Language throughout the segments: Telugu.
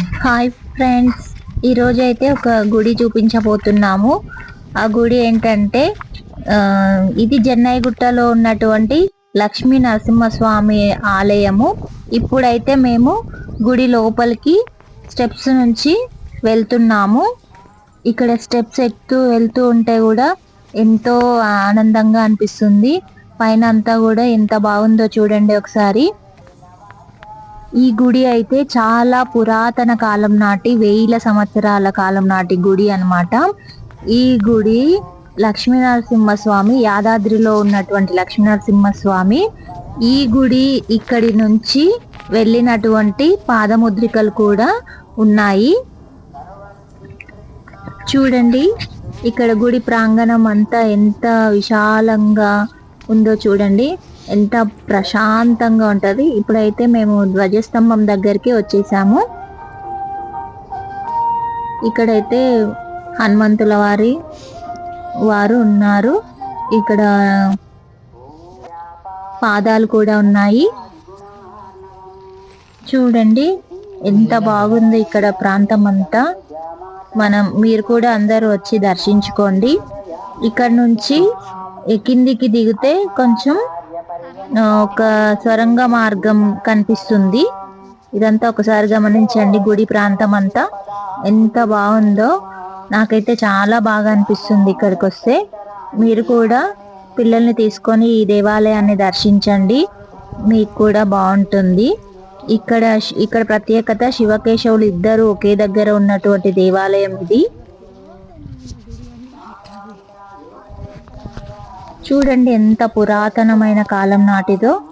హాయ్ ఫ్రెండ్స్ ఈరోజు అయితే ఒక గుడి చూపించబోతున్నాము. ఆ గుడి ఏంటంటే ఇది చెన్నైగుట్టలో ఉన్నటువంటి లక్ష్మీ నరసింహస్వామి ఆలయము. ఇప్పుడైతే మేము గుడి లోపలికి స్టెప్స్ నుంచి వెళ్తున్నాము. ఇక్కడ స్టెప్స్ ఎక్కుతూ వెళ్తూ ఉంటే కూడా ఎంతో ఆనందంగా అనిపిస్తుంది. పైన అంతా కూడా ఎంత బాగుందో చూడండి ఒకసారి. ఈ గుడి అయితే చాలా పురాతన కాలం నాటి వేల సంవత్సరాల కాలం నాటి గుడి అన్నమాట. ఈ గుడి లక్ష్మీనరసింహస్వామి యాదాద్రిలో ఉన్నటువంటి లక్ష్మీనరసింహస్వామి ఈ గుడి ఇక్కడి నుంచి వెళ్ళినటువంటి పాదముద్రికలు కూడా ఉన్నాయి. చూడండి ఇక్కడ గుడి ప్రాంగణం అంతా ఎంత విశాలంగా ఉందో చూడండి. ఎంత ప్రశాంతంగా ఉంటుంది. ఇప్పుడైతే మేము ధ్వజస్తంభం దగ్గరికి వచ్చేసాము. ఇక్కడైతే హనుమంతుల వారి వారు ఉన్నారు. ఇక్కడ పాదాలు కూడా ఉన్నాయి. చూడండి ఎంత బాగుంది ఇక్కడ ప్రాంతం అంతా. మనం మీరు కూడా అందరూ వచ్చి దర్శించుకోండి. ఇక్కడ నుంచి కిందికి దిగితే కొంచెం ఒక స్వరంగ మార్గం కనిపిస్తుంది. ఇదంతా ఒకసారి గమనించండి గుడి ప్రాంతం అంతా ఎంత బాగుందో. నాకైతే చాలా బాగా అనిపిస్తుంది ఇక్కడికి వస్తే మీరు కూడా పిల్లల్ని తీసుకొని ఈ దేవాలయాన్ని దర్శించండి. మీకు కూడా బాగుంటుంది. ఇక్కడ ఇక్కడ ప్రత్యేకత శివకేశవులు ఇద్దరు ఒకే దగ్గర ఉన్నటువంటి దేవాలయం ఇది. చూడండి ఎంత పురాతనమైన కాలం నాటిదో.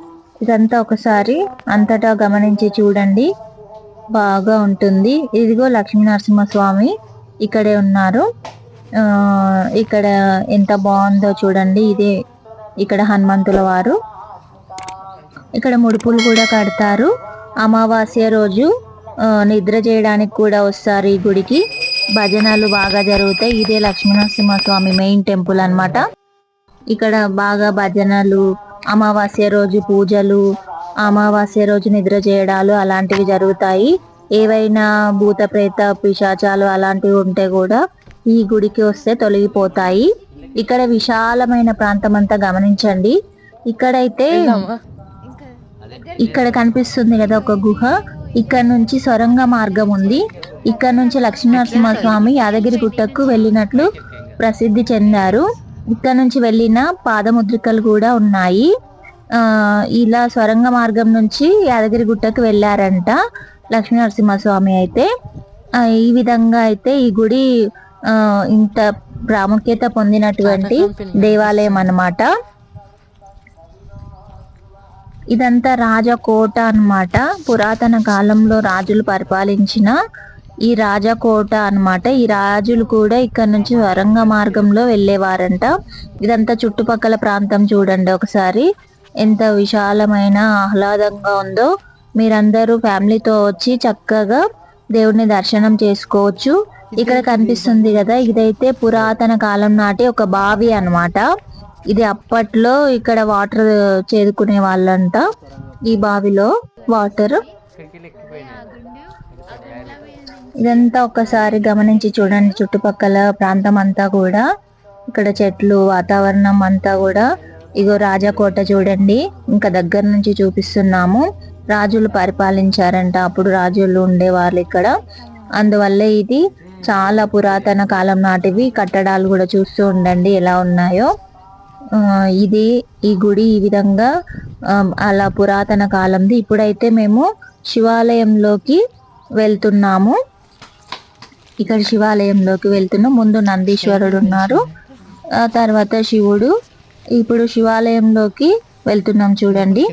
ఇదంతా ఒకసారి అంతటా గమనించి చూడండి. బాగా ఉంటుంది. ఇదిగో లక్ష్మీనరసింహస్వామి ఇక్కడే ఉన్నారు. ఆ, ఇక్కడ ఎంత బాగుందో చూడండి. ఇదే ఇక్కడ హనుమంతుల వారు. ఇక్కడ ముడుపులు కూడా కడతారు. అమావాస్య రోజు నిద్ర చేయడానికి కూడా వస్తారు ఈ గుడికి. భజనలు బాగా జరుగుతాయి. ఇదే లక్ష్మీనరసింహస్వామి మెయిన్ టెంపుల్ అన్నమాట. ఇక్కడ బాగా భజనలు అమావాస్య రోజు పూజలు అమావాస్య రోజు నిద్ర చేయడాలు అలాంటివి జరుగుతాయి. ఏవైనా భూత ప్రేత పిశాచాలు అలాంటివి ఉంటే కూడా ఈ గుడికి వస్తే తొలగిపోతాయి. ఇక్కడ విశాలమైన ప్రాంతం అంతా గమనించండి. ఇక్కడైతే ఇక్కడ కనిపిస్తుంది కదా ఒక గుహ. ఇక్కడ నుంచి సొరంగ మార్గం ఉంది. ఇక్కడ నుంచి లక్ష్మీనరసింహస్వామి యాదగిరి గుట్టకు వెళ్ళినట్లు ప్రసిద్ధి చెందారు. ఇక్కడ నుంచి వెళ్ళిన పాదముద్రికలు కూడా ఉన్నాయి. ఆ ఇలా సొరంగ మార్గం నుంచి యాదగిరి గుట్టకు వెళ్ళారంట లక్ష్మీనరసింహస్వామి అయితే. ఆ, ఈ విధంగా అయితే ఈ గుడి ఇంత ప్రాముఖ్యత పొందినటువంటి దేవాలయం అన్నమాట. ఇదంతా రాజకోట అన్నమాట. పురాతన కాలంలో రాజులు పరిపాలించిన ఈ రాజకోట అన్నమాట. ఈ రాజులు కూడా ఇక్కడ నుంచి వరంగ మార్గంలో వెళ్ళేవారంట. ఇదంతా చుట్టుపక్కల ప్రాంతం చూడండి ఒకసారి. ఎంత విశాలమైన ఆహ్లాదంగా ఉందో. మీరందరూ ఫ్యామిలీతో వచ్చి చక్కగా దేవుడిని దర్శనం చేసుకోవచ్చు. ఇక్కడ కనిపిస్తుంది కదా ఇదైతే పురాతన కాలం నాటి ఒక బావి అన్నమాట. ఇది అప్పట్లో ఇక్కడ వాటర్ చేదుకునే వాళ్ళంట. ఈ బావిలో వాటర్ ఇదంతా ఒకసారి గమనించి చూడండి. చుట్టుపక్కల ప్రాంతం అంతా కూడా ఇక్కడ చెట్లు వాతావరణం అంతా కూడా ఇగో రాజకోట చూడండి. ఇంకా దగ్గర నుంచి చూపిస్తున్నాము. రాజులు పరిపాలించారంట. అప్పుడు రాజులు ఉండేవాళ్ళు ఇక్కడ. అందువల్ల ఇది చాలా పురాతన కాలం నాటివి. కట్టడాలు కూడా చూస్తూ ఉండండి ఎలా ఉన్నాయో. ఇది ఈ గుడి ఈ విధంగా అలా పురాతన కాలంది. ఇప్పుడైతే మేము శివాలయంలోకి వెళ్తున్నాము. ఇక్కడ శివాలయంలోకి వెళ్తున్నాం. ముందు నందీశ్వరుడు ఉన్నారు. ఆ తర్వాత శివుడు. ఇప్పుడు శివాలయంలోకి వెళ్తున్నాం చూడండి.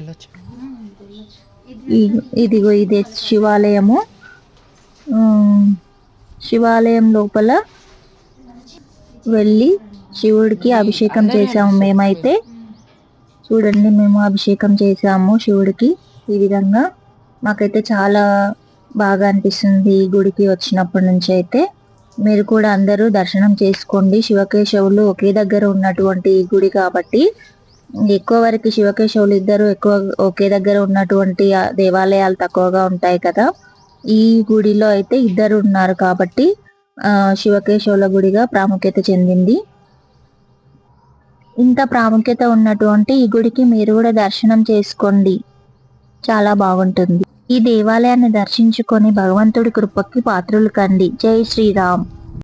ఇదిగో ఇదే శివాలయము. శివాలయం లోపల వెళ్ళి శివుడికి అభిషేకం చేసాము మేమైతే. చూడండి మేము అభిషేకం చేసాము శివుడికి. ఈ విధంగా మాకైతే చాలా బాగా అనిపిస్తుంది ఈ గుడికి వచ్చినప్పటి నుంచి అయితే. మీరు కూడా అందరూ దర్శనం చేసుకోండి. శివకేశవులు ఒకే దగ్గర ఉన్నటువంటి ఈ గుడి కాబట్టి. ఎక్కువ వరకు శివకేశవులు ఇద్దరు ఎక్కువ ఒకే దగ్గర ఉన్నటువంటి దేవాలయాలు తక్కువగా ఉంటాయి కదా. ఈ గుడిలో అయితే ఇద్దరు ఉన్నారు కాబట్టి శివకేశవుల గుడిగా ప్రాముఖ్యత చెందింది. ఇంత ప్రాముఖ్యత ఉన్నటువంటి ఈ గుడికి మీరు కూడా దర్శనం చేసుకోండి. చాలా బాగుంటుంది. ఈ దేవాలయాన్ని దర్శించుకొని భగవంతుడి కృపకి పాత్రులు కండి. జై శ్రీరామ్.